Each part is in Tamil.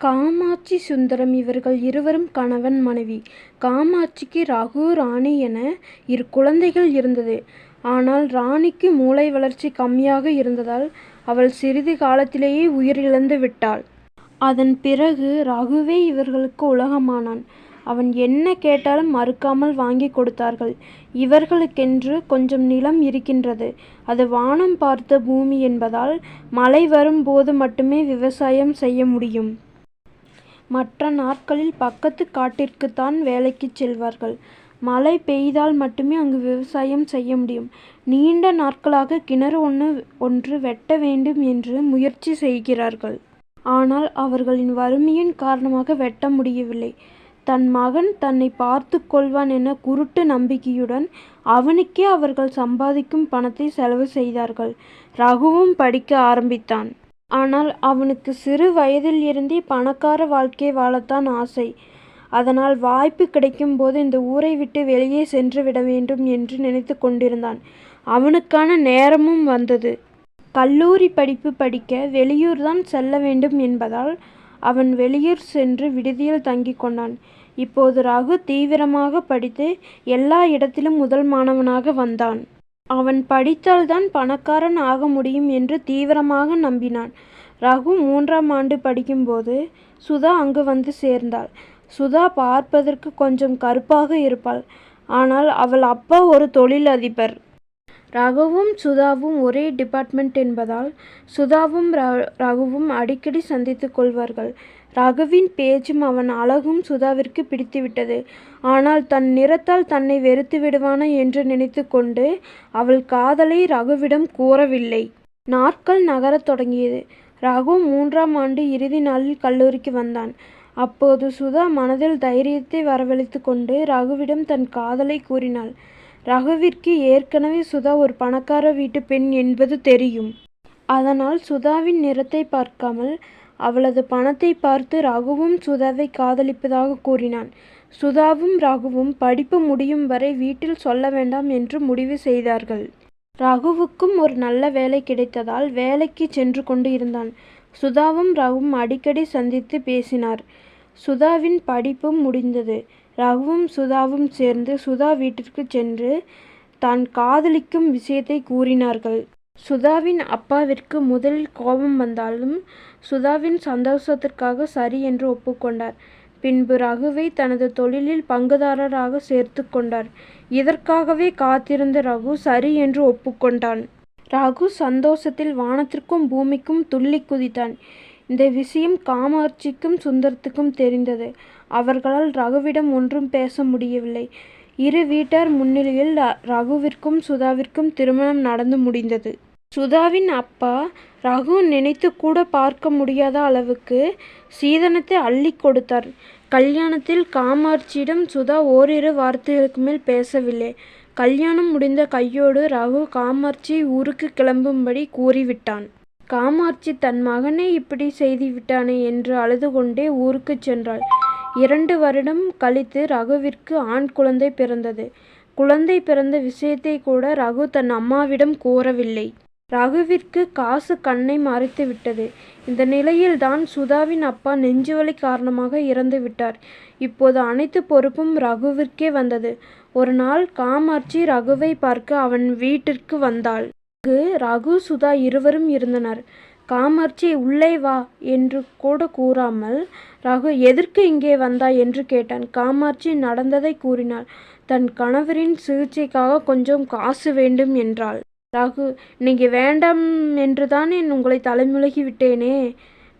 காமாட்சி சுந்தரம் இவர்கள் இருவரும் கணவன் மனைவி. காமாட்சிக்கு ரகு ராணி என இரு குழந்தைகள் இருந்தது. ஆனால் ராணிக்கு மூளை வளர்ச்சி கம்மியாக இருந்ததால் அவள் சிறிது காலத்திலேயே உயிரிழந்து விட்டாள். அதன் பிறகு ரகுவே இவர்களுக்கு உலகமானான். அவன் என்ன கேட்டாலும் மறுக்காமல் வாங்கிக் கொடுத்தார்கள். இவர்களுக்கென்று கொஞ்சம் நிலம் இருக்கின்றது. அது வானம் பார்த்த பூமி என்பதால் மழை வரும்போது மட்டுமே விவசாயம் செய்ய முடியும். மற்ற நாட்களில் பக்கத்து காட்டிற்குத்தான் வேலைக்குச் செல்வார்கள். மழை பெய்தால் மட்டுமே அங்கு விவசாயம் செய்ய முடியும். நீண்ட நாட்களாக கிணறு ஒன்று வெட்ட வேண்டும் என்று முயற்சி செய்கிறார்கள். ஆனால் அவர்களின் வறுமையின் காரணமாக வெட்ட முடியவில்லை. தன் மகன் தன்னை பார்த்துக் கொள்வான் என குருட்டு நம்பிக்கையுடன் அவனுக்கே அவர்கள் சம்பாதிக்கும் பணத்தை செலவு செய்தார்கள். ரகுவும் படிக்க ஆரம்பித்தான். ஆனால் அவனுக்கு சிறு வயதில் இருந்தே பணக்கார வாழ்க்கை வாழத்தான் ஆசை. அதனால் வாய்ப்பு கிடைக்கும் போது இந்த ஊரை விட்டு வெளியே சென்று விட வேண்டும் என்று நினைத்து கொண்டிருந்தான். அவனுக்கான நேரமும் வந்தது. கல்லூரி படிப்பு படிக்க வெளியூர்தான் செல்ல வேண்டும் என்பதால் அவன் வெளியூர் சென்று விடுதியில் தங்கிக் கொண்டான். இப்போது ரகு தீவிரமாக படித்து எல்லா இடத்திலும் முதல் மாணவனாக வந்தான். அவன் படித்தால்தான் பணக்காரன் ஆக முடியும் என்று தீவிரமாக நம்பினான். ரகு மூன்றாம் ஆண்டு படிக்கும்போது சுதா அங்கு வந்து சேர்ந்தாள். சுதா பார்ப்பதற்கு கொஞ்சம் கருப்பாக இருப்பாள். ஆனால் அவள் அப்பா ஒரு தொழில் அதிபர். ரகுவும் சுதாவும் ஒரே டிபார்ட்மெண்ட் என்பதால் சுதாவும் ரகுவும் அடிக்கடி சந்தித்து கொள்வார்கள். ரகுவின் பேச்சும் அவன் அழகும் சுதாவிற்கு பிடித்துவிட்டது. ஆனால் தன் நிறத்தால் தன்னை வெறுத்து விடுவானா என்று நினைத்துக்கொண்டு அவள் காதலை ரகுவிடம் கூறவில்லை. நாட்கள் நகரத் தொடங்கியது. ரகு மூன்றாம் ஆண்டு இறுதி நாளில் கல்லூரிக்கு வந்தான். அப்போது சுதா மனதில் தைரியத்தை வரவழைத்துக் கொண்டு ரகுவிடம் தன் காதலைக் கூறினாள். ரகுவிற்கு ஏற்கனவே சுதா ஒரு பணக்கார வீட்டுப் பெண் என்பது தெரியும். அதனால் சுதாவின் நிறத்தைப் பார்க்காமல் அவளது பணத்தைப் பார்த்து ரகுவும் சுதாவை காதலிப்பதாகக் கூறினான். சுதாவும் ரகுவும் படிப்பு முடியும் வரை வீட்டில் சொல்ல வேண்டாம் என்று முடிவு செய்தார்கள். ரகுவுக்கும் ஒரு நல்ல வேலை கிடைத்ததால் வேலைக்குச் சென்று கொண்டு இருந்தான். சுதாவும் ரகுவும் அடிக்கடி சந்தித்து பேசினார். சுதாவின் படிப்பும் முடிந்தது. ரகுவும் சுதாவும் சேர்ந்து சுதா வீட்டிற்கு சென்று தான் காதலிக்கும் விஷயத்தை கூறினார்கள். சுதாவின் அப்பாவிற்கு முதலில் கோபம் வந்தாலும் சுதாவின் சந்தோஷத்திற்காக சரி என்று ஒப்புக்கொண்டார் பின்பு ரகுவை தனது தொழிலில் பங்குதாரராக சேர்த்து கொண்டார். இதற்காகவே காத்திருந்த ரகு சரி என்று ஒப்புக்கொண்டான் ரகு சந்தோஷத்தில் வானத்திற்கும் பூமிக்கும் துள்ளி குதித்தான். இந்த விஷயம் காமாட்சிக்கும் சுந்தரத்துக்கும் தெரிந்தது. அவர்களால் ரகுவிடம் ஒன்றும் பேச முடியவில்லை. இரு வீட்டார் முன்னிலையில் ரகுவிற்கும் சுதாவிற்கும் திருமணம் நடந்து முடிந்தது. சுதாவின் அப்பா ரகு நினைத்துக்கூட பார்க்க முடியாத அளவுக்கு சீதனத்தை அள்ளிக் கொடுத்தார். கல்யாணத்தில் காமாட்சியிடம் சுதா ஓரிரு வார்த்தைகளுக்கு மேல் பேசவில்லை. கல்யாணம் முடிந்த கையோடு ரகு காமாட்சியை ஊருக்கு கிளம்பும்படி கூறிவிட்டான். காமாட்சி தன் மகனை இப்படி செய்துவிட்டானே என்று அழுது கொண்டே ஊருக்குச் சென்றாள். இரண்டு வருடம் கழித்து ரகுவிற்கு ஆண் குழந்தை பிறந்தது. குழந்தை பிறந்த விஷயத்தைக்கூட ரகு தன் அம்மாவிடம் கூறவில்லை. ரகுவிற்கு காசு கண்ணை மறைத்துவிட்டது. இந்த நிலையில்தான் சுதாவின் அப்பா நெஞ்சுவலி காரணமாக இறந்து விட்டார். இப்போது அனைத்து பொறுப்பும் ரகுவிற்கே வந்தது. ஒரு நாள் காமாட்சி ரகுவைப் பார்க்க அவன் வீட்டிற்கு வந்தாள். அங்கு ரகு சுதா இருவரும் இருந்தனர். காமாட்சி உள்ளே வா என்று கூட கூறாமல் ரகு எதற்கு இங்கே வந்தாய் என்று கேட்டான். காமாட்சி நடந்ததைக் கூறினாள். தன் கணவரின் சிகிச்சைக்காக கொஞ்சம் காசு வேண்டும் என்றாள். ராகு நீங்க வேண்டாம் என்றுதான் உங்களை தலைமுழுகி விட்டேனே.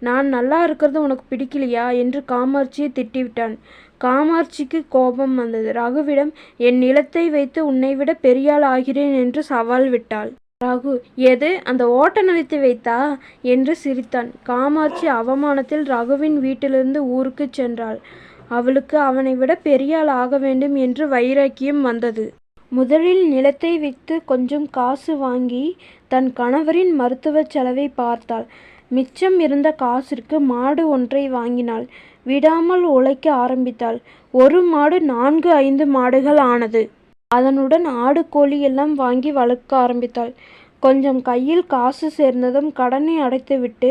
நான் நல்லா இருக்கிறது உனக்கு பிடிக்கலையா என்று காமாட்சியை திட்டிவிட்டான். காமாட்சிக்கு கோபம் வந்தது. ரகுவிடம் என் நிலத்தை வைத்து உன்னை விட பெரியாள் ஆகிறேன் என்று சவால் விட்டாள். ராகு எது அந்த ஓட்ட நிலத்தை வைத்தா? என்று சிரித்தான். காமாட்சி அவமானத்தில் ரகுவின் வீட்டிலிருந்து ஊருக்கு சென்றாள். அவளுக்கு அவனை விட பெரியாள் ஆக வேண்டும் என்று வைராக்கியம் வந்தது. முதலில் நிலத்தை விற்று கொஞ்சம் காசு வாங்கி தன் கணவரின் மருத்துவச் செலவை பார்த்தாள். மிச்சம் இருந்த காசிற்கு மாடு ஒன்றை வாங்கினாள். விடாமல் உழைக்க ஆரம்பித்தாள். ஒரு மாடு நான்கு ஐந்து மாடுகள் ஆனது. அதனுடன் ஆடு கோழி எல்லாம் வாங்கி வளர்க்க ஆரம்பித்தாள். கொஞ்சம் கையில் காசு சேர்ந்ததும் கடனை அடைத்துவிட்டு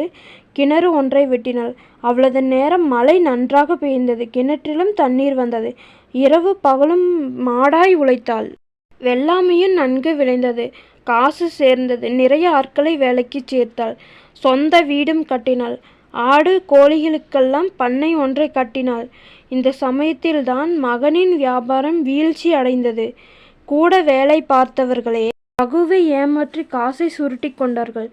கிணறு ஒன்றை வெட்டினாள். அவ்வளவு நேரம் மழை நன்றாக பெய்ந்தது கிணற்றிலும் தண்ணீர் வந்தது. இரவு பகலும் மாடாய் உழைத்தாள். வெள்ளாமையும் நன்கு விளைந்தது. காசு சேர்ந்தது. நிறைய ஆட்களை வேலைக்கு சேர்த்தாள். சொந்த வீடும் கட்டினாள். ஆடு கோழிகளுக்கெல்லாம் பண்ணை ஒன்றை கட்டினாள். இந்த சமயத்தில்தான் மகனின் வியாபாரம் வீழ்ச்சி அடைந்தது. கூட வேலை பார்த்தவர்களே ரகுவை ஏமாற்றி காசை சுருட்டிக் கொண்டார்கள்.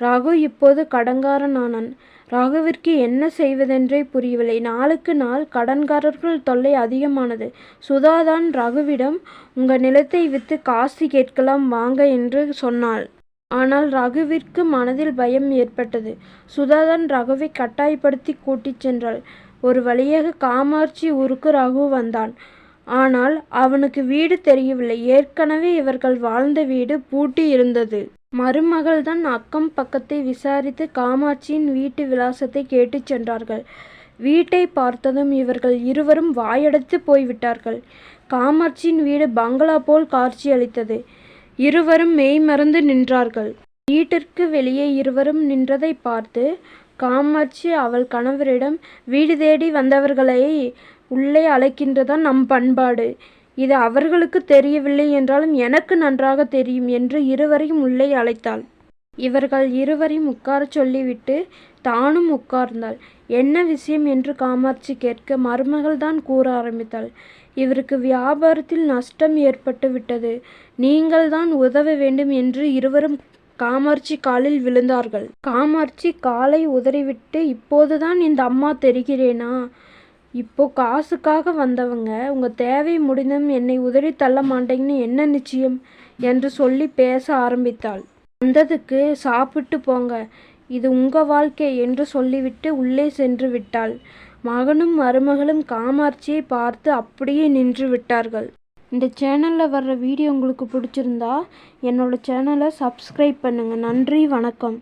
ரகு இப்போது கடங்காரனானான் ராகுவிற்கு என்ன செய்வதென்றே புரியவில்லை. நாளுக்கு நாள் கடன்காரர்கள் தொல்லை அதிகமானது. சுதாதான் ரகுவிடம் உங்க நிலத்தை விற்று காசு கேட்கலாம் வாங்க என்று சொன்னாள். ஆனால் ரகுவிற்கு மனதில் பயம் ஏற்பட்டது. சுதாதான் ரகுவை கட்டாயப்படுத்தி கூட்டிச் சென்றாள். ஒரு வழியாக காமாட்சி ஊருக்கு ரகு வந்தான். ஆனால் அவனுக்கு வீடு தெரியவில்லை. ஏற்கனவே இவர்கள் வாழ்ந்த வீடு பூட்டி இருந்தது. மருமகள்தான் அக்கம் பக்கத்தை விசாரித்து காமாட்சியின் வீட்டு விலாசத்தைக் கேட்டுச் சென்றார்கள். வீட்டைப் பார்த்ததும் இவர்கள் இருவரும் வாயடைத்துப் போய்விட்டார்கள். காமாட்சியின் வீடு பங்களா போல் காட்சியளித்தது. இருவரும் மெய்மறந்து நின்றார்கள். வீட்டிற்கு வெளியே இருவரும் நின்றதைப் பார்த்து காமாட்சி அவள் கணவரிடம் வீடு தேடி வந்தவர்களை உள்ளே அழைக்கின்றதுதான் நம் பண்பாடு. இது அவர்களுக்கு தெரியவில்லை என்றாலும் எனக்கு நன்றாக தெரியும் என்று இருவரையும் உள்ளே அழைத்தாள். இவர்கள் இருவரையும் உட்காரச் சொல்லிவிட்டு தானும் உட்கார்ந்தாள். என்ன விஷயம் என்று காமாட்சி கேட்க மருமகள் தான் கூற ஆரம்பித்தாள். இவருக்கு வியாபாரத்தில் நஷ்டம் ஏற்பட்டு விட்டது. நீங்கள்தான் உதவ வேண்டும் என்று இருவரும் காமாட்சி காலில் விழுந்தார்கள். காமாட்சி காலை உதறிவிட்டு இப்போதுதான் இந்த அம்மா தெரிகிறேனா? இப்போ காசுக்காக வந்தவங்க உங்க தேவை முடிந்ததும் என்னை உதறி தள்ள மாட்டேங்கன்னு என்ன நிச்சயம்? என்று சொல்லி பேச ஆரம்பித்தாள். வந்ததுக்கு சாப்பிட்டு போங்க. இது உங்க வாழ்க்கை என்று சொல்லிவிட்டு உள்ளே சென்று விட்டாள். மகனும் மருமகளும் காமாட்சியை பார்த்து அப்படியே நின்று விட்டார்கள். இந்த சேனலில் வர்ற வீடியோ உங்களுக்கு பிடிச்சிருந்தா என்னோட சேனலை சப்ஸ்கிரைப் பண்ணுங்கள் நன்றி வணக்கம்.